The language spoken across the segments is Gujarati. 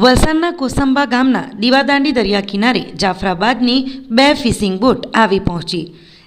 વલસાડના કોસંબા ગામના દીવાદાંડી દરિયા કિનારે જાફરાબાદની બે ફિશિંગ બોટ આવી પહોંચી.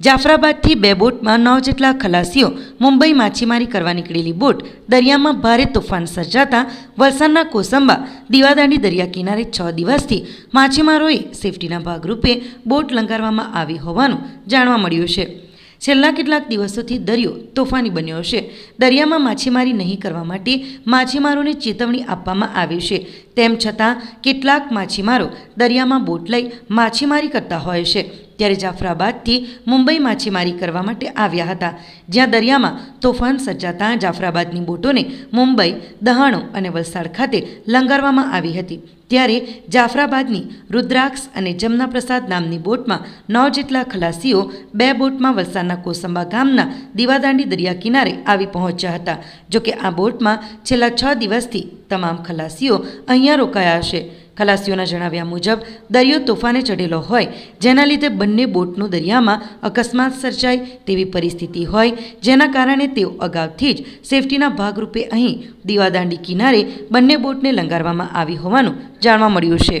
જાફરાબાદથી બે બોટમાં નવ જેટલા ખલાસીઓ મુંબઈ માછીમારી કરવા નીકળેલી બોટ દરિયામાં ભારે તોફાન સર્જાતા વલસાડના કોસંબા દીવાદાંડી દરિયા કિનારે છ દિવસથી માછીમારોએ સેફટીના ભાગરૂપે બોટ લંગારવામાં આવી હોવાનું જાણવા મળ્યું છે. છેલ્લા કેટલાક દિવસોથી દરિયો તોફાની બન્યો છે દરિયામાં માછીમારી નહીં કરવા માટે માછીમારોને ચેતવણી આપવામાં આવી છે. તેમ છતાં, કેટલાક માછીમારો દરિયામાં બોટ લઈ માછીમારી કરતા હોય છે. ત્યારે જાફરાબાદથી મુંબઈ માછીમારી કરવા માટે આવ્યા હતા. જ્યાં દરિયામાં તોફાન સર્જાતા જાફરાબાદની બોટોને મુંબઈ, દહાણો અને વલસાડ ખાતે લંગારવામાં આવી હતી. ત્યારે જાફરાબાદની રુદ્રાક્ષ અને જમના પ્રસાદ નામની બોટમાં નવ જેટલા ખલાસીઓ બે બોટમાં વલસાડના કોસંબા ગામના દીવાદાંડી દરિયા કિનારે આવી પહોંચ્યા હતા. જોકે આ બોટમાં છેલ્લા છ દિવસથી તમામ ખલાસીઓ અહીંયા રોકાયા છે ખલાસીઓના જણાવ્યા મુજબ, દરિયો તોફાને ચઢેલો હોય, જેના લીધે બંને બોટનું દરિયામાં અકસ્માત સર્જાય તેવી પરિસ્થિતિ હોય, જેના કારણે તેઓ અગાઉથી જ સેફટીના ભાગરૂપે અહીં દીવાદાંડી કિનારે બંને બોટને લંગારવામાં આવી હોવાનું જાણવા મળ્યું છે.